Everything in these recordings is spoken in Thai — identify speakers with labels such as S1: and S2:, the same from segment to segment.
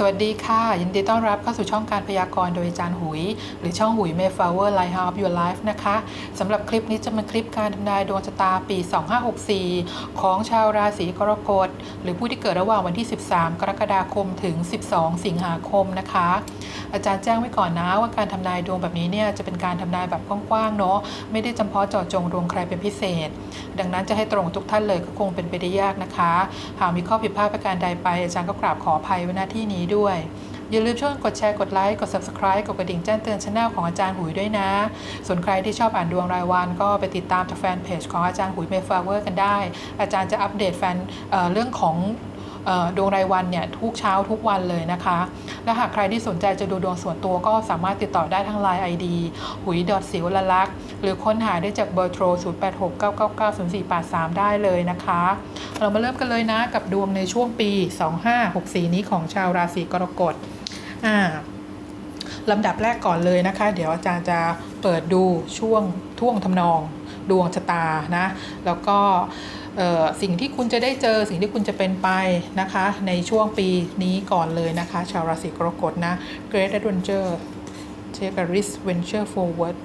S1: สวัสดีค่ะ ยินดีต้อนรับเข้าสู่ช่องการพยากรณ์โดยอาจารย์หุย หรือช่องหุย Mayflower Lighthouse of Your Life นะคะสำหรับคลิปนี้จะเป็นคลิปการทำนายดวงชะตาปี 2564 ของชาวราศีกรกฎหรือผู้ที่เกิดระหว่างวันที่ 13 กรกฎาคมถึง 12 สิงหาคมนะคะ อาจารย์แจ้งไว้ก่อนนะว่าการทำนายดวงแบบนี้เนี่ยจะเป็นการทำนายแบบกว้างๆเนาะไม่ได้จำเพาะเจาะจงดวงใครเป็นพิเศษ ดังนั้นจะให้ตรงทุกท่านเลยก็คงเป็นไปได้ยากนะคะ หากมีข้อผิดพลาดประการใดไป อาจารย์ก็กราบขออภัยไว้หน้าที่นี้ด้วย อย่าลืมช่วยกดแชร์กดไลค์กด subscribe กดกระดิ่งแจ้งเตือนช่องของอาจารย์หุยด้วยนะ ส่วนใครที่ชอบอ่านดวงรายวัน ก็ไปติดตามจากแฟนเพจของอาจารย์หุยเมฟลาเวอร์กันได้ อาจารย์จะอัปเดตแฟนเเรื่องของออดวงรายวันเนี่ยทุกเช้าทุกวันเลยนะคะ และหากใครที่สนใจจะดูดวงส่วนตัวก็สามารถติดต่อได้ทาง Line ID หุยดอทสิวละลักษ์หรือค้นหาได้จากเบอร์โทร 0869990483 ได้เลยนะคะ เรามาเริ่มกันเลยนะกับดวงในช่วงปี 2564 นี้ของชาวราศีกรกฎอ่าลำดับแรกก่อนเลยนะคะ เดี๋ยวอาจารย์จะเปิดดูช่วงท่วงทำนองดวงชะตานะ แล้วก็ สิ่งที่คุณจะได้เจอสิ่งที่คุณจะเป็นไปนะคะ ในช่วงปีนี้ก่อนเลยนะคะ ชาวราศีกรกฎนะ Great Adventure Take a risk venture forward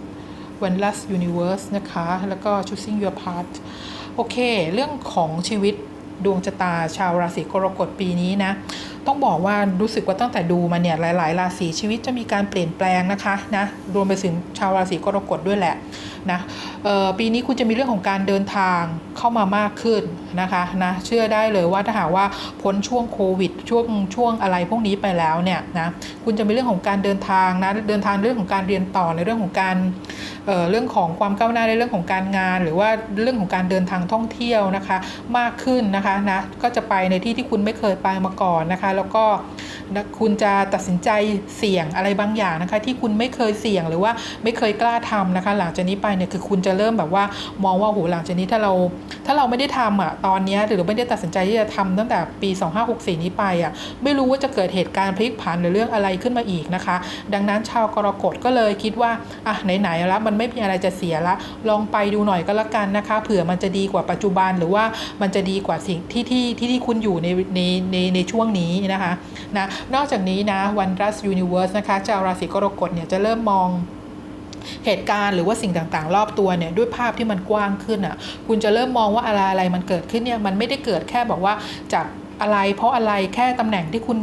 S1: One Last Universe นะคะ แล้วก็ Choosing Your Path โอเค เรื่องของชีวิตดวงชะตาชาวราศีกรกฎปีนี้นะ ต้องบอกว่ารู้สึกว่าตั้งแต่ดูมาเนี่ยหลาย ๆ ราศีชีวิตจะมีการเปลี่ยนแปลงนะคะนะรวมไปถึงชาวราศีกรกฎด้วยแหละนะปีนี้คุณจะมีเรื่องของการเดินทางเข้ามามากขึ้นนะคะนะเชื่อได้เลยว่าถ้าหากว่าพ้นช่วงโควิดช่วงช่วงอะไรพวกนี้ไปแล้วเนี่ยนะคุณจะมีเรื่องของการเดินทางนะเดินทางเรื่องของการเรียนต่อในเรื่องของการเเรื่องของความก้าวหน้าในเรื่องของการงาน หรือว่าเรื่องของการเดินทางท่องเที่ยวนะคะ มากขึ้นนะคะนะก็จะไปในที่ที่คุณไม่เคยไปมาก่อนนะคะแล้วก็คุณจะตัดสินใจเสี่ยงอะไรบางอย่างนะคะ ที่คุณไม่เคยเสี่ยงหรือว่าไม่เคยกล้าทำนะคะ หลังจากนี้ไปเนี่ยคือคุณจะเริ่มแบบว่ามองว่าโหหลังจากนี้ถ้าเราถ้าเราไม่ได้ทำอะตอนนี้หรือไม่ได้ตัดสินใจที่จะทำตั้งแต่ปี 2564 นี้ไปอะไม่รู้ว่าจะเกิดเหตุการณ์พลิกผันหรือเรื่องอะไรขึ้นมาอีกนะคะ ดังนั้นชาวกรกฎก็เลยคิดว่าอะไหนๆแล้วมันไม่มีอะไรจะเสียละลองไปดูหน่อยก็แล้วกันนะคะ เผื่อมันจะดีกว่าปัจจุบันหรือว่ามันจะดีกว่าสิ่งที่ที่ที่ที่คุณอยู่ในในในในช่วงนี้นะคะนะนอกจากนี้นะวันรัสยูนิเวอร์สนะคะชาวราศีกรกฎเนี่ยจะเริ่มมองเหตุการณ์หรือว่าสิ่งต่างๆ รอบตัวเนี่ยด้วยภาพที่มันกว้างขึ้นอะคุณจะเริ่มมองว่าอะไรอะไรมันเกิดขึ้นเนี่ยมันไม่ได้เกิดแค่บอกว่าจากอะไรเพราะอะไรแค่ตำแหน่งที่คุณ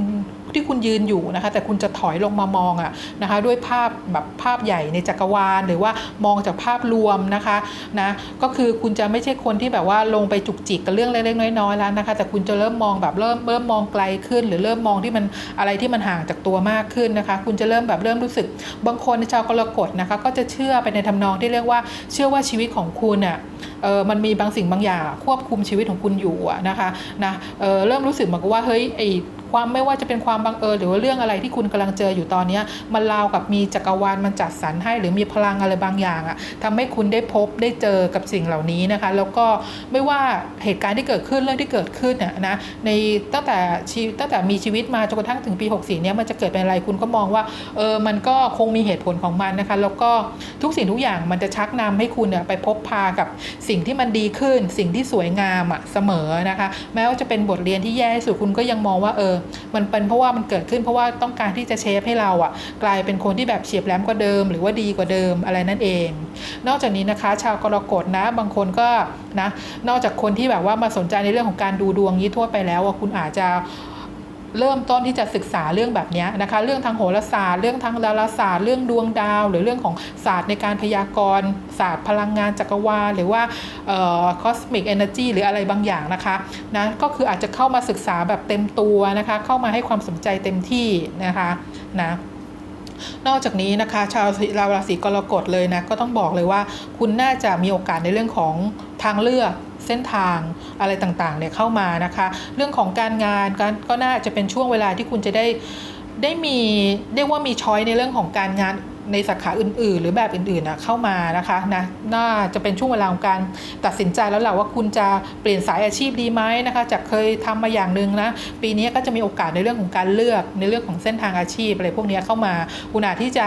S1: ที่คุณยืนอยู่นะคะแต่คุณจะถอยลงมามองอะนะคะด้วยภาพแบบภาพใหญ่ในจักรวาล หรือว่ามองจากภาพรวมนะคะนะก็คือคุณจะไม่ใช่คนที่แบบว่าลงไปจุกจิกกับเรื่องเล็กๆน้อยๆแล้วนะคะ แต่คุณจะเริ่มมองแบบเริ่มเริ่มมองไกลขึ้น หรือเริ่มมองที่มันอะไรที่มันห่างจากตัวมากขึ้นนะคะ คุณจะเริ่มแบบเริ่มรู้สึก บางคนชาวกรกฎนะคะ ก็จะเชื่อไปในทำนองที่เรียกว่า เชื่อว่าชีวิตของคุณอะเออมันมีบางสิ่งบางอย่างควบคุมชีวิตของคุณอยู่นะคะนะเออเริ่มรู้สึกเหมือนกับว่าเฮ้ยไอ ความไม่ว่าจะเป็นความบังเอิญหรือว่าเรื่องอะไรที่คุณกำลังเจออยู่ตอนนี้มันราวกับมีจักรวาลมันจัดสรรให้ หรือมีพลังอะไรบางอย่างอะทำให้คุณได้พบได้เจอกับสิ่งเหล่านี้นะคะ แล้วก็ไม่ว่าเหตุการณ์ที่เกิดขึ้นเรื่องที่เกิดขึ้นน่ะนะในตั้งแต่ชีตั้งแต่มีชีวิตมาจนกระทั่งถึงปี 64 เนี้ยมันจะเกิดเป็นอะไรคุณก็มองว่าเออมันก็คงมีเหตุผลของมันนะคะ แล้วก็ทุกสิ่งทุกอย่างมันจะชักนำให้คุณเนี่ยไปพบพากับสิ่งที่มันดีขึ้น สิ่งที่สวยงามอะเสมอนะคะ แม้ว่าจะเป็นบทเรียนที่แย่ที่สุดคุณก็ยังมองว่าเออมันเป็นเพราะว่ามันเกิดขึ้นเพราะว่าต้องการที่จะเชฟให้เราอะกลายเป็นคนที่แบบเฉียบแหลมกว่าเดิม หรือว่าดีกว่าเดิมอะไรนั่นเอง นอกจากนี้นะคะ ชาวกรกฎนะบางคนก็นะนอกจากคนที่แบบว่ามาสนใจในเรื่องของการดูดวงนี้ทั่วไปแล้วคุณอาจจะ เริ่มต้นที่จะศึกษาเรื่องแบบนี้นะคะ เรื่องทางโหราศาสตร์ เรื่องทางดาราศาสตร์ เรื่องดวงดาว หรือเรื่องของศาสตร์ในการพยากรณ์ศาสตร์พลังงานจักรวาลหรือว่าคอสมิกเอเนจีหรืออะไรบางอย่างนะคะนะก็คืออาจจะเข้ามาศึกษาแบบเต็มตัวนะคะ เข้ามาให้ความสนใจเต็มที่นะคะนะ นอกจากนี้นะคะ ชาวราศีกรกฎเลยนะก็ต้องบอกเลยว่า คุณน่าจะมีโอกาสในเรื่องของทางเลือกเส้นทางอะไรต่างๆเนี่ยเข้ามานะคะ เรื่องของการงานก็ก็น่าจะเป็นช่วงเวลาที่คุณจะได้ได้มีเรียกว่ามีช้อยในเรื่องของการงาน ในสาขาอื่น ๆ หรือแบบอื่นๆนะเข้ามานะคะนะน่าจะเป็นช่วงเวลาของการตัดสินใจแล้วแหละว่าคุณจะเปลี่ยนสายอาชีพดีไหมนะคะจากเคยทำมาอย่างหนึ่งนะปีนี้ก็จะมีโอกาสในเรื่องของการเลือกในเรื่องของเส้นทางอาชีพอะไรพวกนี้เข้ามาคุณอาจที่จะ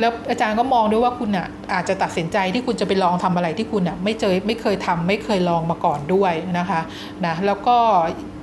S1: แล้วอาจารย์ก็มองด้วยว่าคุณอะอาจจะตัดสินใจที่คุณจะไปลองทำอะไรที่คุณอะไม่เจอไม่เคยทำไม่เคยลองมาก่อนด้วยนะคะนะแล้วก็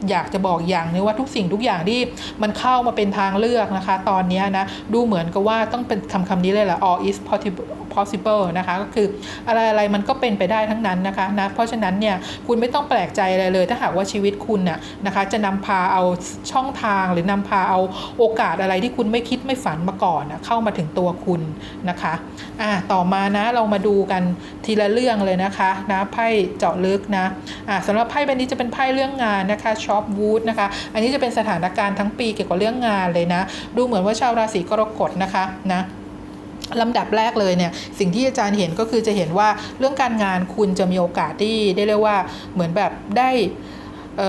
S1: อยากจะบอกอย่างนึงว่าทุกสิ่งทุกอย่างที่มันเข้ามาเป็นทางเลือกนะคะ ตอนนี้นะ ดูเหมือนกับว่าต้องเป็นคำคำนี้เลยแหละ all is possible possible นะคะก็คืออะไรอะไรมันก็เป็นไปได้ทั้งนั้นนะคะนะเพราะฉะนั้นเนี่ยคุณไม่ต้องแปลกใจอะไรเลย ถ้าหากว่าชีวิตคุณน่ะนะคะจะนำพาเอาช่องทางหรือนำพาเอาโอกาสอะไรที่คุณไม่คิดไม่ฝันมาก่อนนะเข้ามาถึงตัวคุณนะคะอะต่อมานะเรามาดูกันทีละเรื่องเลยนะคะนะไพ่เจาะลึกนะอะสำหรับไพ่ใบนี้จะเป็นไพ่เรื่องงานนะคะช็อปวูดนะคะอันนี้จะเป็นสถานการณ์ทั้งปีเกี่ยวกับเรื่องงานเลยนะ ดูเหมือนว่าชาวราศีกรกฎนะคะนะ ลำดับแรกเลยเนี่ยสิ่งที่อาจารย์เห็นก็คือจะเห็นว่าเรื่องการงานคุณจะมีโอกาสที่ได้เรียกว่าเหมือนแบบได้ เ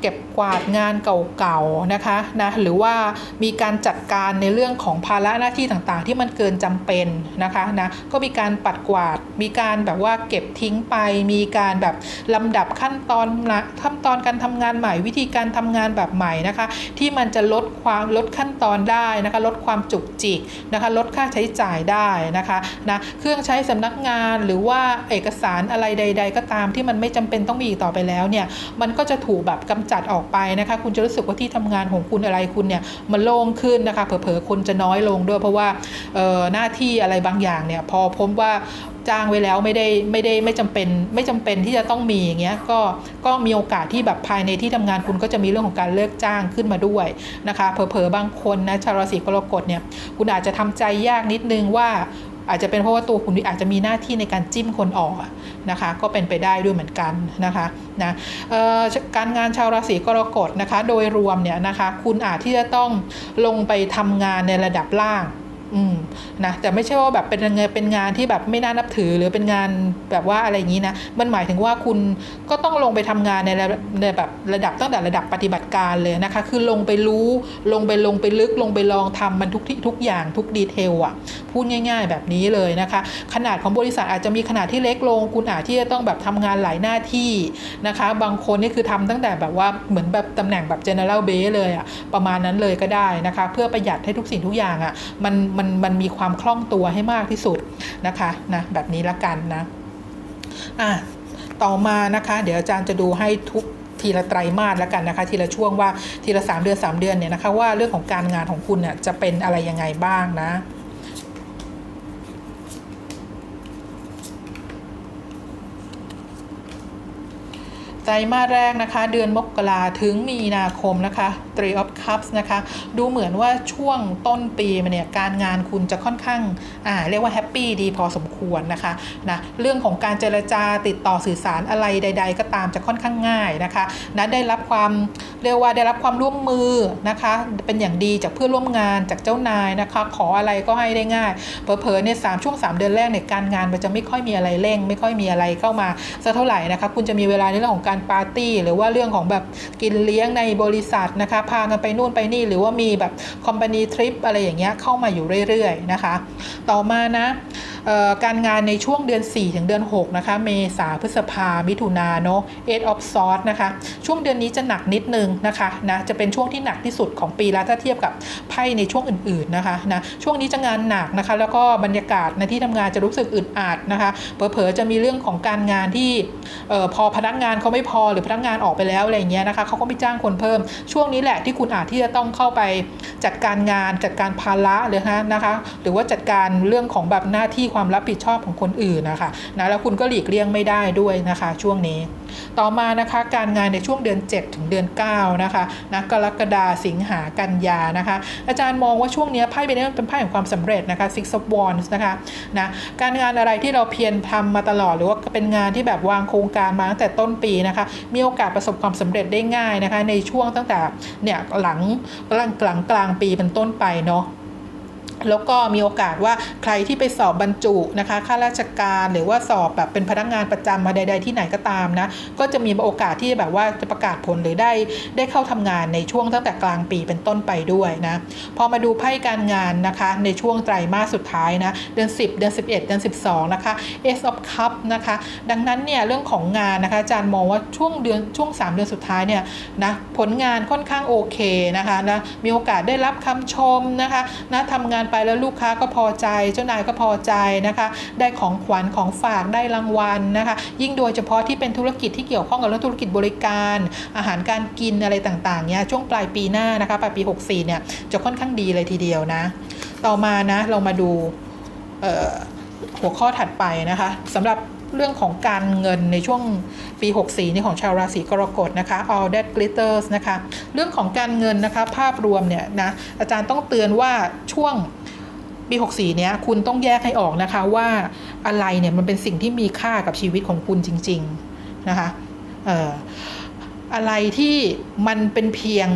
S1: เก็บกวาดงานเก่าๆนะคะนะหรือว่ามีการจัดการในเรื่องของภาระหน้าที่ต่างๆ ที่มันเกินจำเป็นนะคะนะก็มีการปัดกวาด มีการแบบว่าเก็บทิ้งไป มีการแบบลำดับขั้นตอนนะขั้นตอนการทำงานใหม่ วิธีการทำงานแบบใหม่นะคะ ที่มันจะลดความลดขั้นตอนได้นะคะลดความจุกจิกนะคะลดค่าใช้จ่ายได้นะคะนะเครื่องใช้สำนักงานหรือว่าเอกสารอะไรใด ๆ ก็ตามที่มันไม่จำเป็นต้องมีอีกต่อไปแล้วเนี่ยมันก็จะถูกแบบกำจัดออกไปนะคะ คุณจะรู้สึกว่าที่ทำงานของคุณอะไรคุณเนี่ยมันโล่งขึ้นนะคะ เผลอๆคนจะน้อยลงด้วยเพราะว่าหน้าที่อะไรบางอย่างเนี่ยพอพบว่าจ้างไว้แล้วไม่ได้ไม่ได้ไม่จำเป็นไม่จำเป็นที่จะต้องมีอย่างเงี้ยก็ก็มีโอกาสที่แบบภายในที่ทำงานคุณก็จะมีเรื่องของการเลิกจ้างขึ้นมาด้วยนะคะเผลอๆบางคนนะชาวราศีกรกฎเนี่ยคุณอาจจะทำใจยากนิดนึงว่า อาจจะเป็นเพราะว่าตัวคุณอาจจะมีหน้าที่ในการจิ้มคนออกนะคะ ก็เป็นไปได้ด้วยเหมือนกันนะคะนะการงานชาวราศีกรกฎนะคะ โดยรวมเนี่ยนะคะ คุณอาจที่จะต้องลงไปทำงานในระดับล่าง อืมนะแต่ไม่ใช่ว่าแบบเป็นงานเป็นงานที่แบบไม่น่านับถือหรือเป็นงานแบบว่าอะไรอย่างนี้นะมันหมายถึงว่าคุณก็ต้องลงไปทำงานในระในแบบระดับตั้งแต่ระดับปฏิบัติการเลยนะคะ คือลงไปรู้ลงไปลงไปลึกลงไปลองทำมันทุกที่ทุกอย่างทุกดีเทลอะพูดง่าย ๆ แบบนี้เลยนะคะ ขนาดของบริษัทอาจจะมีขนาดที่เล็กลง คุณอาจที่จะต้องแบบทำงานหลายหน้าที่นะคะ บางคนนี่คือทำตั้งแต่แบบว่าเหมือนแบบตำแหน่งแบบ general base เลยอะประมาณนั้นเลยก็ได้นะคะ เพื่อประหยัดให้ทุกสิ่งทุกอย่างอะมันมันมันมีความคล่องตัวให้มากที่สุดนะคะนะแบบนี้ละกันนะอะต่อมานะคะ เดี๋ยวอาจารย์จะดูให้ทุกทีละไตรมาสแล้วกันนะคะ ทีละช่วงว่าทีละ 3 เดือน 3 เดือนเนี่ยนะคะว่าเรื่องของการงานของคุณเนี่ยจะเป็นอะไรยังไงบ้างนะ ไตรมาสแรกนะคะ เดือนมกราถึงมีนาคมนะคะ Three of Cups นะคะ ดูเหมือนว่าช่วงต้นปีมาเนี่ยการงานคุณจะค่อนข้างอ่าเรียกว่าแฮปปี้ดีพอสมควรนะคะนะเรื่องของการเจรจาติดต่อสื่อสารอะไรใด ๆ ก็ตามจะค่อนข้างง่ายนะคะนะได้รับความเรียกว่าได้รับความร่วมมือนะคะเป็นอย่างดีจากเพื่อนร่วมงานจากเจ้านายนะคะ ขออะไรก็ให้ได้ง่ายเผลอๆเนี่ยสามช่วง 3 เดือนแรกเนี่ยการงานมันจะไม่ค่อยมีอะไรเร่ง ไม่ค่อยมีอะไรเข้ามาสักเท่าไหร่นะคะคุณจะมีเวลาในเรื่องของการปาร์ตี้ หรือว่าเรื่องของแบบกินเลี้ยงในบริษัทนะคะพากันไปนู่นไปนี่หรือว่ามีแบบคอมพานีทริปอะไรอย่างเงี้ยเข้ามาอยู่เรื่อยๆนะคะ ต่อมานะการงานในช่วงเดือน 4 ถึงเดือน 6 นะคะ เมษาพฤษภา มิถุนาเนาะ Eight of Swords นะคะ ช่วงเดือนนี้จะหนักนิดนึงนะคะนะจะเป็นช่วงที่หนักที่สุดของปีแล้วถ้าเทียบกับไพ่ในช่วงอื่นๆนะคะนะช่วงนี้จะงานหนักนะคะ แล้วก็บรรยากาศในที่ทำงานจะรู้สึกอึดอัดนะคะเผลอๆจะมีเรื่องของการงานที่ออพอพนักงานเขาไม่พอหรือพนักงานออกไปแล้วอะไรเงี้ยนะคะเขาก็ไม่จ้างคนเพิ่ม ช่วงนี้แหละที่คุณอาจที่จะต้องเข้าไปจัดการงานจัดการภาระเลยนะนะคะหรือว่าจัดการเรื่องของแบบหน้าที่ความรับผิดชอบของคนอื่นนะคะนะแล้วคุณก็หลีกเลี่ยงไม่ได้ด้วยนะคะ ช่วงนี้ ต่อมานะคะการงานในช่วงเดือน 7 ถึงเดือน 9 นะคะนะกรกฎาสิงหากันยานะคะ อาจารย์มองว่าช่วงนี้ไพ่ใบนี้เป็นไพ่แห่งความสำเร็จนะคะ Six of Wands นะคะนะการงานอะไรที่เราเพียรทำมาตลอด หรือว่าเป็นงานที่แบบวางโครงการมาตั้งแต่ต้นปีนะคะ มีโอกาสประสบความสำเร็จได้ง่ายนะคะ ในช่วงตั้งแต่เนี่ยหลังกลางกลางกลางปีเป็นต้นไปเนาะ แล้วก็มีโอกาสว่าใครที่ไปสอบบรรจุนะคะข้าราชการหรือว่าสอบแบบเป็นพนักงานประจำมาใด ๆ ที่ไหนก็ตามนะก็จะมีโอกาสที่แบบว่าจะประกาศผลหรือได้ได้เข้าทำงานในช่วงตั้งแต่กลางปีเป็นต้นไปด้วยนะพอมาดูไพ่การงานนะคะในช่วงไตรมาสสุดท้ายนะเดือน 10 เดือน 11 เดือน 12 นะคะ Ace of Cup นะคะดังนั้นเนี่ยเรื่องของงานนะคะอาจารย์มองว่าช่วงเดือนช่วง 3 เดือนสุดท้ายเนี่ยนะผลงานค่อนข้างโอเคนะคะนะมีโอกาสได้รับคำชมนะคะนะทำงานไปแล้วลูกค้าก็พอใจ เจ้านายก็พอใจนะคะ ได้ของขวัญของฝากได้รางวัลนะคะ ยิ่งโดยเฉพาะที่เป็นธุรกิจที่เกี่ยวข้องกับเรื่องธุรกิจบริการ อาหารการกินอะไรต่างๆเนี่ยช่วงปลายปีหน้านะคะปลายปี 64เนี่ยจะค่อนข้างดีเลยทีเดียวนะ ต่อมานะเรามาดูหัวข้อถัดไปนะคะสำหรับเรื่องของการเงินในช่วงปี 64 นี่ของชาวราศีกรกฎนะคะ all that glitters นะคะ เรื่องของการเงินนะคะ ภาพรวมเนี่ยนะอาจารย์ต้องเตือนว่าช่วง ปี 64 เนี้ยคุณต้องแยกให้ออกนะคะว่าอะไรเนี่ยมันเป็นสิ่งที่มีค่ากับชีวิตของคุณจริง ๆ นะคะเอ่ออะไรที่มันเป็นเพียง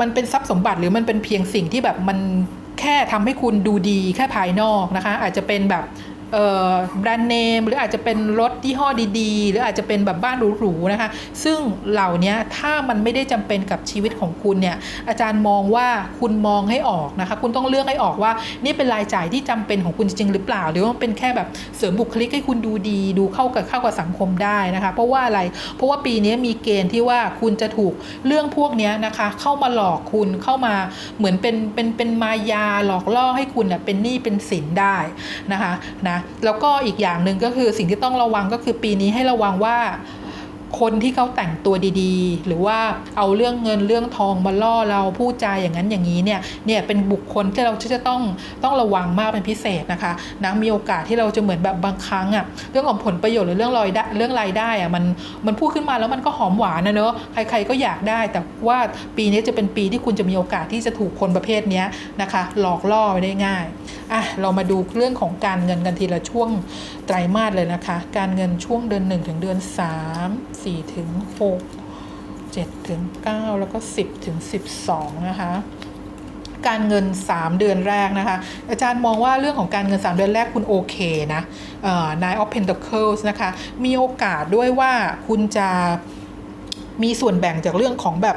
S1: มันเป็นทรัพย์สมบัติหรือมันเป็นเพียงสิ่งที่แบบมันแค่ทำให้คุณดูดีแค่ภายนอกนะคะ อาจจะเป็นแบบ แบรนด์เนมหรืออาจจะเป็นรถยี่ห้อดีๆ หรืออาจจะเป็นแบบบ้านหรูๆนะคะ ซึ่งเหล่านี้ถ้ามันไม่ได้จำเป็นกับชีวิตของคุณเนี่ยอาจารย์มองว่าคุณมองให้ออกนะคะ คุณต้องเลือกให้ออกว่านี่เป็นรายจ่ายที่จำเป็นของคุณจริงหรือเปล่า หรือว่ามันเป็นแค่แบบเสริมบุคลิกให้คุณดูดี ดูเข้ากับเข้ากับสังคมได้นะคะ เพราะว่าอะไรเพราะว่าปีนี้มีเกณฑ์ที่ว่าคุณจะถูกเรื่องพวกนี้นะคะ เข้ามาหลอกคุณเข้ามาเหมือนเป็นเป็นเป็นมายาหลอกล่อให้คุณเน่ยเป็นหนี้เป็นสินได้นะคะนะแล้วก็อีกอย่างหนึ่งก็คือสิ่งที่ต้องระวังก็คือปีนี้ให้ระวังว่า คนที่เขาแต่งตัวดีๆ หรือว่าเอาเรื่องเงินเรื่องทองมาล่อเราพูดจาอย่างนั้นอย่างนี้เนี่ยเนี่ยเป็นบุคคลที่เราจะต้องต้องระวังมากเป็นพิเศษนะคะนะมีโอกาสที่เราจะเหมือนแบบบางครั้งอะเรื่องของผลประโยชน์หรือเรื่องรายได้เรื่องรายได้อะมันมันพูดขึ้นมาแล้วมันก็หอมหวานนะเนอะใครๆก็อยากได้ แต่ว่าปีนี้จะเป็นปีที่คุณจะมีโอกาสที่จะถูกคนประเภทนี้นะคะ หลอกล่อไปได้ง่ายอะเรามาดูเรื่องของการเงินกันทีละช่วงไตรมาสเลยนะคะ การเงินช่วงเดือน1ถึงเดือน3 4ถึง6 7ถึง9แล้วก็ 10ถึง12 นะคะการเงิน 3 เดือนแรกนะคะ อาจารย์มองว่าเรื่องของการเงิน 3 เดือนแรกคุณโอเคนะเอ่อ Nine of Pentacles นะคะ มีโอกาสด้วยว่าคุณจะมีส่วนแบ่งจากเรื่องของแบบ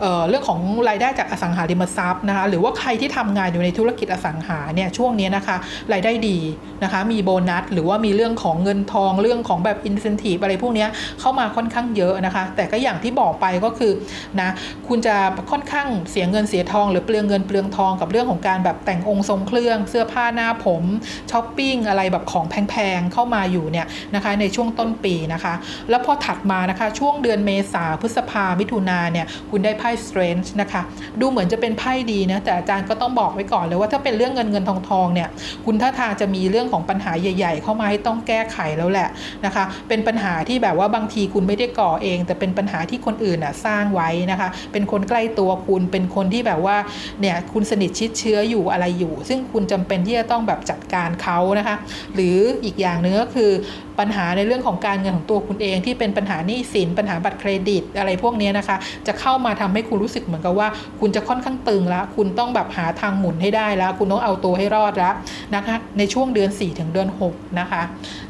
S1: เอ่อเรื่องของรายได้จากอสังหาริมทรัพย์นะคะ หรือว่าใครที่ทำงานอยู่ในธุรกิจอสังหาเนี่ยช่วงนี้นะคะรายได้ดีนะคะ มีโบนัส หรือว่ามีเรื่องของเงินทองเรื่องของแบบอินเซนティブอะไรพวกเนี้ยเข้ามาค่อนข้างเยอะนะคะ แต่ก็อย่างที่บอกไปก็คือนะคุณจะค่อนข้างเสียเงินเสียทอง หรือเปลืองเงินเปลืองทองกับเรื่องของการแบบแต่งองค์ทรงเครื่อง เสื้อผ้าหน้าผมช้อปปิ้งอะไรแบบของแพงๆเข้ามาอยู่เนี่ยนะคะในช่วงต้นปีนะคะ แล้วพอถัดมานะคะช่วงเดือนเมษาพฤษภามิถุนาเนี่ยคุณได้ไ พ่ Strange นะคะดูเหมือนจะเป็นไพ่ดีนะแต่อาจารย์ก็ต้องบอกไว้ก่อนเลยว่าถ้าเป็นเรื่องเงินเงินทองทองเนี่ยคุณท่าทางจะมีเรื่องของปัญหาใหญ่ ๆ เข้ามาให้ต้องแก้ไขแล้วแหละนะคะเป็นปัญหาที่แบบว่าบางทีคุณไม่ได้ก่อเอง แต่เป็นปัญหาที่คนอื่นอะสร้างไว้นะคะเป็นคนใกล้ตัวคุณเป็นคนที่แบบว่าเนี่ยคุณสนิทชิดเชื้ออยู่อะไรอยู่ ซึ่งคุณจำเป็นที่จะต้องแบบจัดการเขานะคะหรืออีกอย่างหนึ่งก็คือปัญหาในเรื่องของการเงินของตัวคุณเองที่เป็นปัญหาหนี้สินปัญหาบัตรเครดิตอะไรพวกนี้นะคะ จะเข้ามาทำให้คุณรู้สึกเหมือนกับว่า คุณจะค่อนข้างตึงแล้ว คุณต้องแบบหาทางหมุนให้ได้แล้ว คุณต้องเอาตัวให้รอดแล้วนะคะในช่วงเดือน 4 ถึงเดือน 6 นะคะ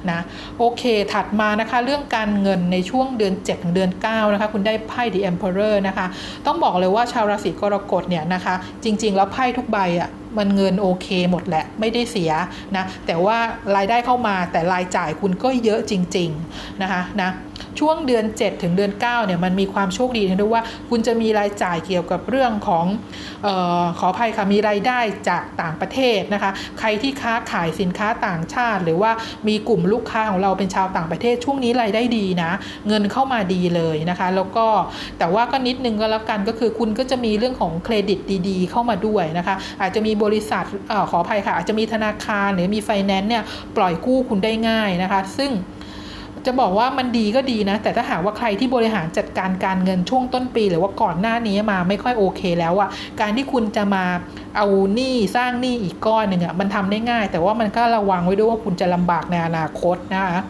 S1: นะโอเคถัดมานะคะเรื่องการเงินในช่วงเดือน 7 ถึงเดือน 9 นะคะ คุณได้ไพ่ The Emperor นะคะ ต้องบอกเลยว่าชาวราศีกรกฎเนี่ยนะคะ จริง ๆ แล้วไพ่ทุกใบอะ่ะ มันเงินโอเคหมดแหละไม่ได้เสียนะแต่ว่ารายได้เข้ามาแต่รายจ่ายคุณก็เยอะจริงๆนะคะนะช่วงเดือน 7 ถึงเดือน 9เนี่ยมันมีความโชคดีนะด้วยว่า คุณจะมีรายจ่ายเกี่ยวกับเรื่องของออขออภัยค่ะมีรายได้จากต่างประเทศนะคะ ใครที่ค้าขายสินค้าต่างชาติ หรือว่ามีกลุ่มลูกค้าของเราเป็นชาวต่างประเทศ ช่วงนี้รายได้ดีนะ เงินเข้ามาดีเลยนะคะ แล้วก็แต่ว่าก็นิดนึงก็แล้วกันก็คือคุณก็จะมีเรื่องของเครดิตดี ๆ เข้ามาด้วยนะคะ อาจจะมีบริษัทอขออภัยค่ะอาจจะมีธนาคารหรือมีไฟแนนซ์เนี่ยปล่อยกู้คุณได้ง่ายนะคะ ซึ่งจะบอกว่ามันดีก็ดีนะ แต่ถ้าหากว่าใครที่บริหารจัดการการเงินช่วงต้นปี หรือว่าก่อนหน้านี้มาไม่ค่อยโอเคแล้วอะ่ะการที่คุณจะมาเอาหนี้สร้างหนี้อีกก้อนหนึ่งอะ่ะมันทำได้ง่าย แต่ว่ามันก็ระวังไว้ด้วยว่าคุณจะลำบากในอนาคตนะคะ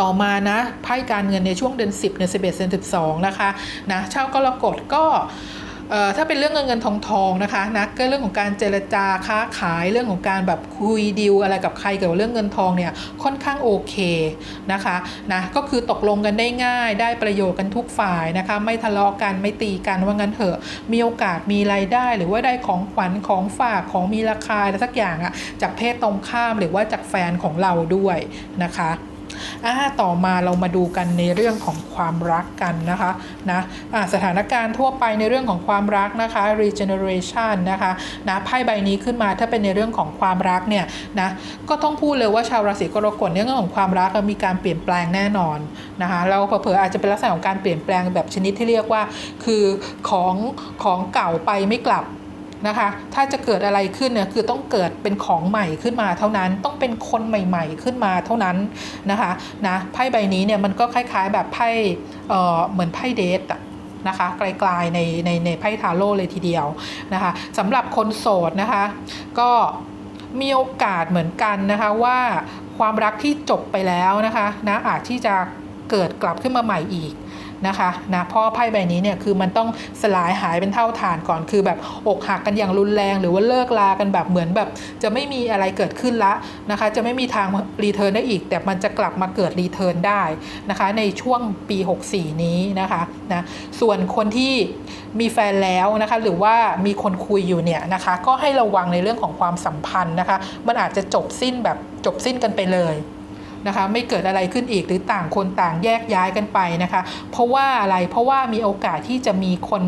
S1: ต่อมานะไพ่การเงินในช่วงเดือน 10 เดือน11 เดือน12 นะคะนะชาวกรกฎก็ ถ้าเป็นเรื่องเงินเงินทองทองนะคะนะก็เรื่องของการเจรจาค้าขายเรื่องของการแบบคุยดีลอะไรกับใครเกี่ยวกับเรื่องเงินทองเนี่ยค่อนข้างโอเคนะคะนะก็คือตกลงกันได้ง่าย ได้ประโยชน์กันทุกฝ่ายนะคะ ไม่ทะเลาะกันไม่ตีกันว่างั้นเถอะมีโอกาสมีรายได้ หรือว่าได้ของขวัญของฝากของมีราคาอะไรสักอย่างอะจากเพศตรงข้ามหรือว่าจากแฟนของเราด้วยนะคะ อ่าต่อมาเรามาดูกันในเรื่องของความรักกันนะคะนะอ่าสถานการณ์ทั่วไปในเรื่องของความรักนะคะ regeneration นะคะนะไพ่ใบนี้ขึ้นมาถ้าเป็นในเรื่องของความรักเนี่ยนะก็ต้องพูดเลยว่าชาวราศีกรกฎในเรื่องของความรักมีการเปลี่ยนแปลงแน่นอนนะคะแล้วเผลอๆอาจจะเป็นลักษณะของการเปลี่ยนแปลงแบบชนิดที่เรียกว่า คือของของเก่าไปไม่กลับ นะคะ ถ้าจะเกิดอะไรขึ้นเนี่ยคือต้องเกิดเป็นของใหม่ขึ้นมาเท่านั้น ต้องเป็นคนใหม่ ๆ ขึ้นมาเท่านั้นนะคะนะไพ่ใบนี้เนี่ยมันก็คล้าย ๆ แบบไพ่เอ่อเหมือนไพ่เดทอะนะคะไกลๆในในในไพ่ทาโร่เลยทีเดียวนะคะสำหรับคนโสดนะคะ ก็มีโอกาสเหมือนกันนะคะว่าความรักที่จบไปแล้วนะคะนะอาจที่จะเกิดกลับขึ้นมาใหม่อีก นะคะนะเพราะไพ่ใบนี้เนี่ยคือมันต้องสลายหายเป็นเท่าฐานก่อนคือแบบอกหักกันอย่างรุนแรง หรือว่าเลิกลากันแบบเหมือนแบบ จะไม่มีอะไรเกิดขึ้นละนะคะ จะไม่มีทางรีเทิร์นได้อีก แต่มันจะกลับมาเกิดรีเทิร์นได้นะคะ ในช่วงปี 64 นี้นะคะนะส่วนคนที่มีแฟนแล้วนะคะ หรือว่ามีคนคุยอยู่เนี่ยนะคะ ก็ให้ระวังในเรื่องของความสัมพันธ์นะคะ มันอาจจะจบสิ้นแบบจบสิ้นกันไปเลย นะคะไม่เกิดอะไรขึ้นอีกหรือต่างคนต่างแยกย้ายกันไปนะคะ เพราะว่าอะไรเพราะว่ามีโอกาสที่จะมีคน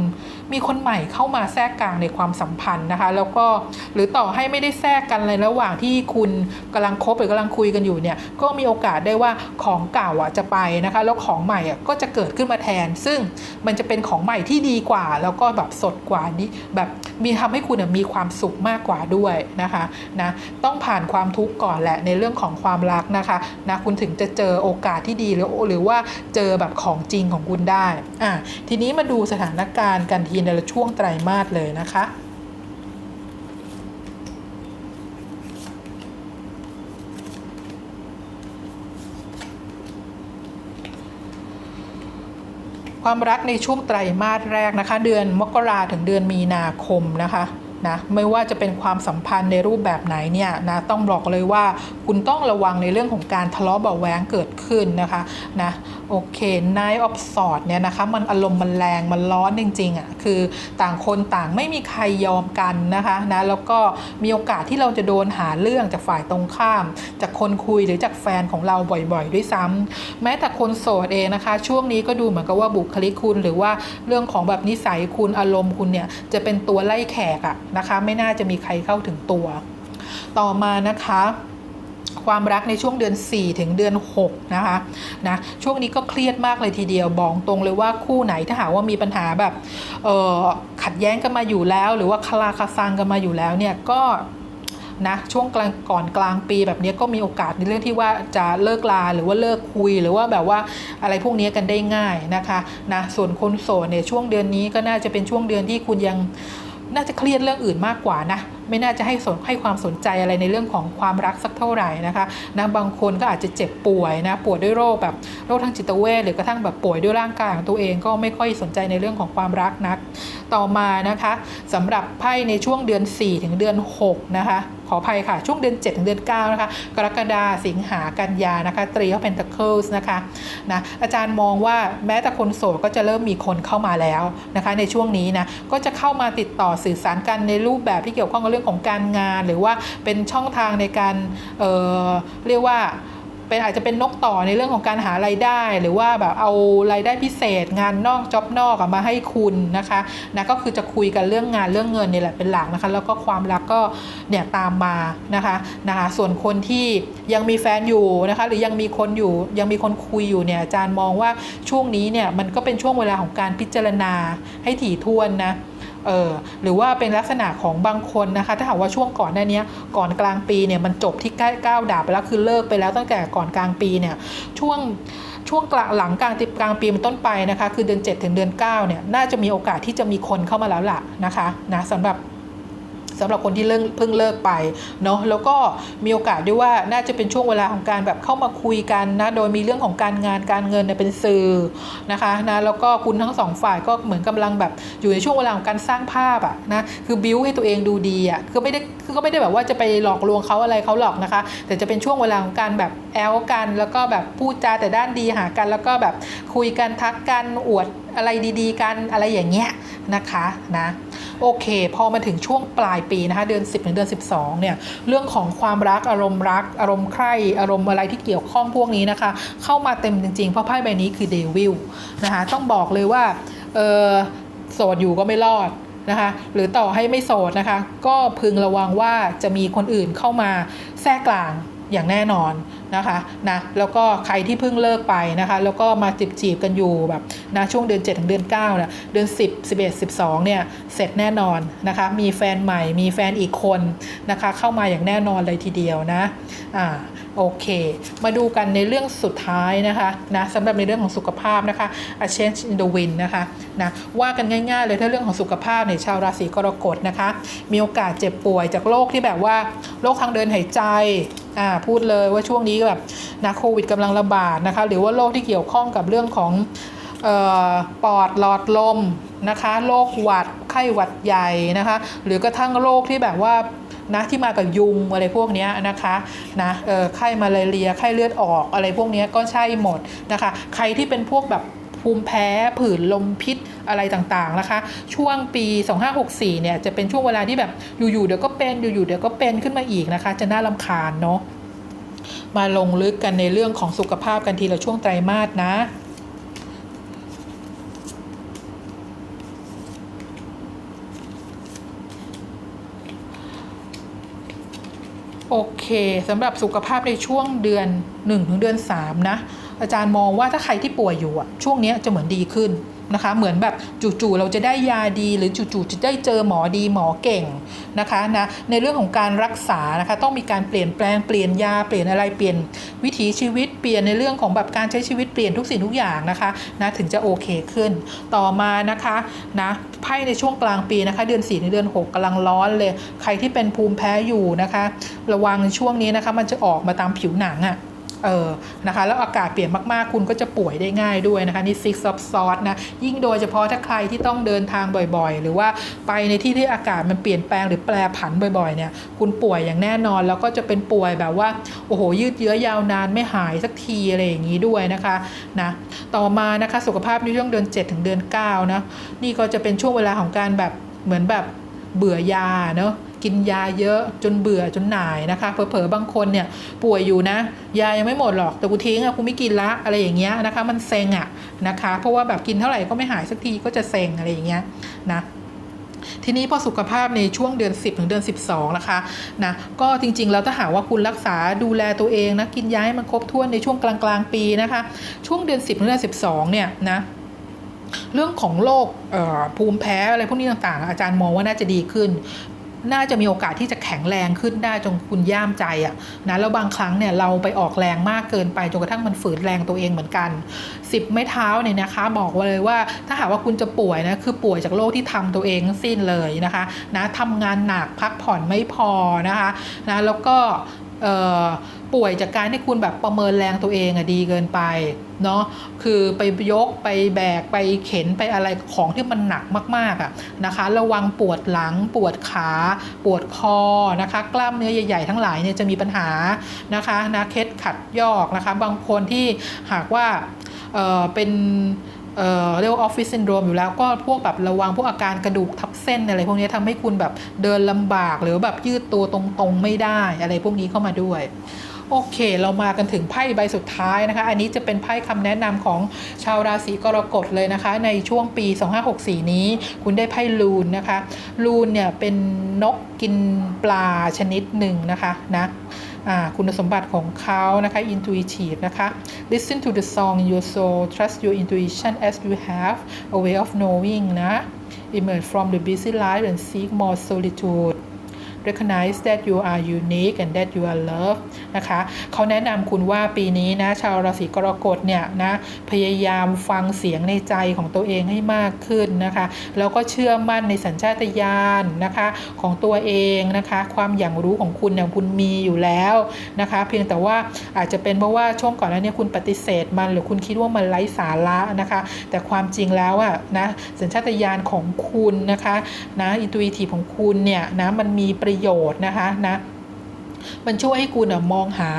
S1: มีคนใหม่เข้ามาแทรกกลางในความสัมพันธ์นะคะ แล้วก็หรือต่อให้ไม่ได้แทรกกันในระหว่างที่คุณกำลังคบหรือกำลังคุยกันอยู่เนี่ยก็มีโอกาสได้ว่าของเก่าอะจะไปนะคะ แล้วของใหม่อะก็จะเกิดขึ้นมาแทน ซึ่งมันจะเป็นของใหม่ที่ดีกว่า แล้วก็แบบสดกว่านี้แบบมีทำให้คุณมีความสุขมากกว่าด้วยนะคะนะต้องผ่านความทุกข์ก่อนแหละในเรื่องของความรักนะคะนะคุณถึงจะเจอโอกาสที่ดีหรือหรือว่าเจอแบบของจริงของคุณได้อะทีนี้มาดูสถานการณ์กันทีในช่วงไตรมาสเลยนะคะความรักในช่วงไตรมาสแรกนะคะ เดือนมกราถึงเดือนมีนาคมนะคะ นะไม่ว่าจะเป็นความสัมพันธ์ในรูปแบบไหนเนี่ยนะต้องบอกเลยว่าคุณต้องระวังในเรื่องของการทะเลาะเบาะแว้งเกิดขึ้นนะคะนะโอเค Nine of Swords เนี่ยนะคะมันอารมณ์มันแรงมันร้อนจริงๆอะ่ะคือต่างคนต่างไม่มีใครยอมกันนะคะนะแล้วก็มีโอกาสที่เราจะโดนหาเรื่องจากฝ่ายตรงข้าม จากคนคุยหรือจากแฟนของเราบ่อยๆ ด้วยซ้ำแม้แต่คนโสดเองนะคะ ช่วงนี้ก็ดูเหมือนกับว่าบุคลิกคุณ หรือว่าเรื่องของแบบนิสัยคุณอารมณ์คุณเนี่ยจะเป็นตัวไล่แขกอะนะคะ ไม่น่าจะมีใครเข้าถึงตัว ต่อมานะคะความรักในช่วงเดือน 4 ถึงเดือน 6 นะคะนะช่วงนี้ก็เครียดมากเลยทีเดียวบอกตรงเลยว่าคู่ไหนถ้าหากว่ามีปัญหาแบบขัดแย้งกันมาอยู่แล้ว หรือว่าคลาคาซังกันมาอยู่แล้วเนี่ยก็นะช่วงกลางก่อนกลางปีแบบนี้ก็มีโอกาสในเรื่องที่ว่าจะเลิกลาหรือว่าเลิกคุยหรือว่าแบบว่าอะไรพวกนี้กันได้ง่ายนะคะนะส่วนคนโสดเนี่ยช่วงเดือนนี้ก็น่าจะเป็นช่วงเดือนที่คุณยัง น่าจะเครียดเรื่องอื่นมากกว่านะไม่น่าจะให้สนให้ความสนใจอะไรในเรื่องของความรักสักเท่าไหร่นะคะนะบางคนก็อาจจะเจ็บป่วยนะป่วยด้วยโรคแบบโรคทางจิตเวชหรือกระทั่งแบบป่วยด้วยร่างกายของตัวเองก็ไม่ค่อยสนใจในเรื่องของความรักนัก ต่อมานะคะสำหรับไพ่ในช่วงเดือน 4 ถึงเดือน 6 นะคะ ขออภัยค่ะ ช่วงเดือน 7 ถึงเดือน 9 นะคะ กรกฎาสิงหากันยานะคะตรีเขาเป็นตะเคิลส์นะคะนะอาจารย์มองว่าแม้แต่คนโสดก็จะเริ่มมีคนเข้ามาแล้วนะคะในช่วงนี้นะก็จะเข้ามาติดต่อสื่อสารกันในรูปแบบที่เกี่ยวข้องกับเรื่องของการงาน หรือว่าเป็นช่องทางในการเเรียกว่า เป็นอาจจะเป็นนกต่อในเรื่องของการหาไรายได้ หรือว่าแบบเอารายได้พิเศษ งานนอกจ็อบนอกมาให้คุณนะคะนะก็คือจะคุยกันเรื่องงานเรื่องเงินนี่แหละเป็นหลักนะคะ แล้วก็ความรักก็เนี่ยตามมานะคะนะคะส่วนคนที่ยังมีแฟนอยู่นะคะหรือยังมีคนอยู่ยังมีคนคุยอยู่เนี่ยอาจารย์มองว่าช่วงนี้เนี่ยมันก็เป็นช่วงเวลาของการพิจารณาให้ถี่ถ้วนนะ เออหรือว่าเป็นลักษณะของบางคนนะคะ ถ้าหากว่าช่วงก่อนหน้านี้ก่อนกลางปีเนี่ยมันจบที่ใกล้ก้าดาบไปแล้วคือเลิกไปแล้วตั้งแต่ก่อนกลางปีเนี่ยช่วงช่วงกลางหลังกลางติกลางปีเป็นต้นไปนะคะ คือเดือน 7 ถึงเดือน9เนี่ยน่าจะมีโอกาสที่จะมีคนเข้ามาแล้วล่ะนะคะนะสำหรับ สำหรับคนที่เลิกเพิ่งเลิกไปเนาะแล้วก็มีโอกาสด้วยว่าน่าจะเป็นช่วงเวลาของการแบบเข้ามาคุยกันนะโดยมีเรื่องของการงานการเงินเป็นสื่อนะคะนะแล้วก็คุณทั้งสองฝ่ายก็เหมือนกำลังแบบอยู่ในช่วงเวลาของการสร้างภาพอะนะคือบิวให้ตัวเองดูดีอะคือไม่ได้คือก็ไม่ได้แบบว่าจะไปหลอกลวงเขาอะไรเขาหลอกนะคะ แต่จะเป็นช่วงเวลาของการแบบแอลกันแล้วก็แบบพูดจาแต่ด้านดีหากัน แล้วก็แบบคุยกันทักกันอวดอะไรดี ๆ กันอะไรอย่างเงี้ยนะคะนะ โอเค พอมาถึงช่วงปลายปีนะคะเดือน 10 ถึงเดือน 12 เนี่ย เรื่องของความรักอารมณ์รัก อารมณ์ใคร่อารมณ์อะไรที่เกี่ยวข้องพวกนี้นะคะ เข้ามาเต็มจริงๆ เพราะไพ่ใบนี้คือเดวิลนะคะ ต้องบอกเลยว่าเออโสดอยู่ก็ไม่รอดนะคะหรือต่อให้ไม่โสดนะคะ ก็พึงระวังว่าจะมีคนอื่นเข้ามาแทรกกลางอย่างแน่นอน นะคะนะแล้วก็ใครที่เพิ่งเลิกไปนะคะ แล้วก็มาจีบจีบกันอยู่แบบนะช่วงเดือน 7 ถึงเดือน9เนี่ยเดือน 10 11 12 เนี่ยเสร็จแน่นอนนะคะ มีแฟนใหม่ มีแฟนอีกคนนะคะ เข้ามาอย่างแน่นอนเลยทีเดียวนะอ่าโอเค มาดูกันในเรื่องสุดท้ายนะคะนะสำหรับในเรื่องของสุขภาพนะคะ a change in the wind นะคะนะว่ากันง่ายๆเลยถ้าเรื่องของสุขภาพในยชาวราศีกรกฎนะคะ มีโอกาสเจ็บป่วยจากโรคที่แบบว่าโรคทางเดินหายใจ อ่าพูดเลยว่าช่วงนี้แบบนะโควิดกำลังระบาดนะคะหรือว่าโรคที่เกี่ยวข้องกับเรื่องของออปอดหลอดลมนะคะโรคหวัดไข้หวัดใหญ่นะคะหรือกระทั่งโรคที่แบบว่านะที่มากับยุงอะไรพวกนี้นะคะนะไข้มาลาเรียไข้เลือดออกอะไรพวกนี้ก็ใช่หมดนะคะ ใครที่เป็นพวกแบบ ภูมิแพ้ผื่นลมพิษอะไรต่างๆนะคะ ช่วงปี 2564 เนี่ยจะเป็นช่วงเวลาที่แบบอยู่ๆเดี๋ยวก็เป็นอยู่ๆเดี๋ยวก็เป็นขึ้นมาอีกนะคะ จะน่าลำคาญเนาะมาลงลึกกันในเรื่องของสุขภาพกันทีละช่วงไตรมาสนะโอเคสำหรับสุขภาพในช่วงเดือน 1 ถึงเดือน 3 นะ อาจารย์มองว่าถ้าใครที่ป่วยอยู่อะช่วงนี้จะเหมือนดีขึ้นนะคะ เหมือนแบบจู่ๆเราจะได้ยาดี หรือจู่ๆจะได้เจอหมอดีหมอเก่งนะคะนะในเรื่องของการรักษานะคะต้องมีการเปลี่ยนแปลงเปลี่ยนยาเปลี่ยนอะไรเปลี่ยนวิถีชีวิตเปลี่ยนในเรื่องของแบบการใช้ชีวิตเปลี่ยนทุกสิ่งทุกอย่างนะคะนะถึงจะโอเคขึ้น ต่อมานะคะนะไพ่ในช่วงกลางปีนะคะ เดือน4ถึงเดือน 6กำลังร้อนเลย ใครที่เป็นภูมิแพ้อยู่นะคะ ระวังช่วงนี้นะคะมันจะออกมาตามผิวหนังอะ่ะ เออนะคะแล้วอากาศเปลี่ยนมากๆ คุณก็จะป่วยได้ง่ายด้วยนะคะนี่ six of swords นะยิ่งโดยเฉพาะถ้าใครที่ต้องเดินทางบ่อยๆ หรือว่าไปในที่ที่อากาศมันเปลี่ยนแปลงหรือแปรผันบ่อยๆเนี่ยคุณป่วยอย่างแน่นอนแล้วก็จะเป็นป่วยแบบว่าโอ้โหยืดเยื้อยาวนานไม่หายสักทีอะไรอย่างนี้ด้วยนะคะนะต่อมานะคะสุขภาพในช่วงเดือน 7 ถึงเดือน9นะนี่ก็จะเป็นช่วงเวลาของการแบบเหมือนแบบเบื่อยาเนอะ กินยาเยอะจนเบื่อจนหน่ายนะคะเผลอๆบางคนเนี่ยป่วยอยู่นะ ยายังไม่หมดหรอกแต่กูทิ้งอะกูไม่กินละอะไรอย่างเงี้ยนะคะ มันเซ็งอะนะคะ เพราะว่าแบบกินเท่าไหร่ก็ไม่หายสักทีก็จะเซ็งอะไรอย่างเงี้ยนะทีนี้พอสุขภาพในช่วงเดือน 10 ถึงเดือน 12 นะคะนะก็จริง ๆ แล้วถ้าหากว่าคุณรักษาดูแลตัวเองนะกินยาให้มันครบถ้วนในช่วงกลางๆ ปีนะคะ ช่วงเดือน 10 ถึงเดือน 12 เนี่ยนะเรื่องของโรคภูมิแพ้อะไรพวกนี้ต่างๆ อาจารย์มองว่าน่าจะดีขึ้น น่าจะมีโอกาสที่จะแข็งแรงขึ้นได้จนคุณย่ามใจอะนะแล้วบางครั้งเนี่ยเราไปออกแรงมากเกินไปจนกระทั่งมันฝืนแรงตัวเองเหมือนกัน 10 ไม้เท้าเนี่ยนะคะ บอกไว้เลยว่าถ้าหากว่าคุณจะป่วยนะคือป่วยจากโรคที่ทำตัวเองทั้งสิ้นเลยนะคะนะทำงานหนักพักผ่อนไม่พอนะคะนะแล้วก็เอ่อ ป่วยจากการที่คุณแบบประเมินแรงตัวเองอะดีเกินไปเนาะคือไปยกไปแบกไปเข็นไปอะไรของที่มันหนักมากๆอะนะคะ ระวังปวดหลังปวดขา ปวดคอนะคะ กล้ามเนื้อใหญ่ ๆ ทั้งหลายเนี่ยจะมีปัญหานะคะนะเคล็ดขัดยอกนะคะ บางคนที่หากว่าเออเป็นเอ่อเรียกว่าออฟฟิศซินโดรมอยู่แล้วก็พวกแบบระวังพวกอาการกระดูกทับเส้นอะไรพวกนี้ทำให้คุณแบบเดินลำบากหรือแบบยืดตัวตรงๆไม่ได้อะไรพวกนี้เข้ามาด้วย โอเค เรามากันถึงไพ่ใบสุดท้ายนะคะ อันนี้จะเป็นไพ่คำแนะนำของชาวราศีกรกฎเลยนะคะ ในช่วงปี 2564 นี้ คุณได้ไพ่ลูนนะคะ ลูนเนี่ยเป็นนกกินปลาชนิดหนึ่งนะคะนะคุณสมบัติของเขานะคะ intuitive นะคะ listen to the song in your soul trust your intuition as you have a way of knowing นะ emerge from the busy life and seek more solitude recognize that you are unique and that you are loved นะคะเขาแนะนำคุณว่าปีนี้นะชาวราศีกรกฎเนี่ยนะพยายามฟังเสียงในใจของตัวเองให้มากขึ้นนะคะแล้วก็เชื่อมั่นในสัญชาตญาณนะคะของตัวเองนะคะความอย่างรู้ของคุณเนี่ยคุณมีอยู่แล้วนะคะเพียงแต่ว่าอาจจะเป็นเพราะว่าช่วงก่อนหน้านี้คุณปฏิเสธมัน หรือคุณคิดว่ามันไร้สาระนะคะ แต่ความจริงแล้วอะนะสัญชาตญาณของคุณนะคะนะอินตุอิทีของคุณเนี่ยนะมันมีประประโยชน์นะคะนะ มันช่วยให้คุณอะมองหา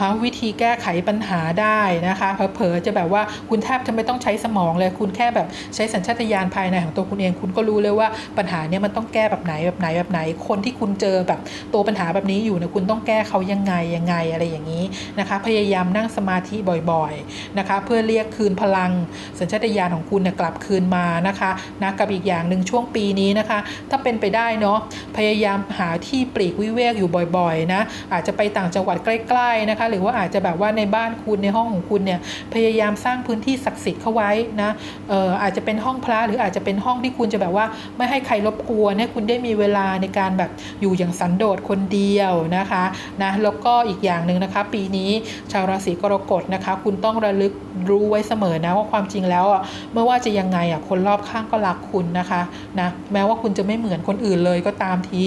S1: หาวิธีแก้ไขปัญหาได้นะคะเผลอๆจะแบบว่าคุณแทบจะไม่ต้องใช้สมองเลยคุณแค่แบบใช้สัญชาตญาณภายในของตัวคุณเอง คุณก็รู้เลยว่าปัญหาเนี้ยมันต้องแก้แบบไหนแบบไหนแบบไหน คนที่คุณเจอแบบตัวปัญหาแบบนี้อยู่เนี่ยคุณต้องแก้เขายังไงยังไงอะไรอย่างนี้นะคะพยายามนั่งสมาธิบ่อยๆนะคะเพื่อเรียกคืนพลัง สัญชาตญาณของคุณเนี่ยกลับคืนมานะคะนะกับอีกอย่างหนึ่งช่วงปีนี้นะคะ ถ้าเป็นไปได้เนาะพยายามหาที่ปลีกวิเวกอยู่บ่อยๆนะอาจจะไปต่างจังหวัดใกล้ๆนะคะหรือว่าอาจจะแบบว่าในบ้านคุณในห้องของคุณเนี่ยพยายามสร้างพื้นที่ศักดิ์สิทธิ์เข้าไว้นะเอออาจจะเป็นห้องพระหรืออาจจะเป็นห้องที่คุณจะแบบว่าไม่ให้ใครรบกวนให้คุณได้มีเวลาในการแบบอยู่อย่างสันโดษคนเดียวนะคะนะแล้วก็อีกอย่างหนึ่งนะคะ ปีนี้ชาวราศีกรกฎนะคะ คุณต้องระลึกรู้ไว้เสมอนะว่าความจริงแล้วอะไม่ว่าจะยังไงอะคนรอบข้างก็รักคุณนะคะนะแม้ว่าคุณจะไม่เหมือนคนอื่นเลยก็ตามที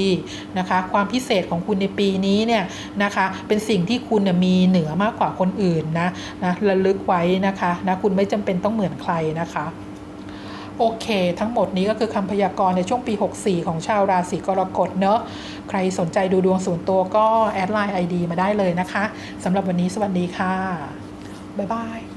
S1: นะคะ ความพิเศษของคุณในปีนี้เนี่ยนะคะเป็นสิ่งที่คุณเนี่ยมีเหนือมากกว่าคนอื่นนะนะระลึกไว้นะคะนะคุณไม่จำเป็นต้องเหมือนใครนะคะโอเค ทั้งหมดนี้ก็คือคำพยากรณ์ในช่วงปี 64 ของชาวราศีกรกฎเนอะใครสนใจดูดวงส่วนตัวก็แอดไลน์ ID มาได้เลยนะคะสำหรับวันนี้สวัสดีค่ะ บ๊ายบาย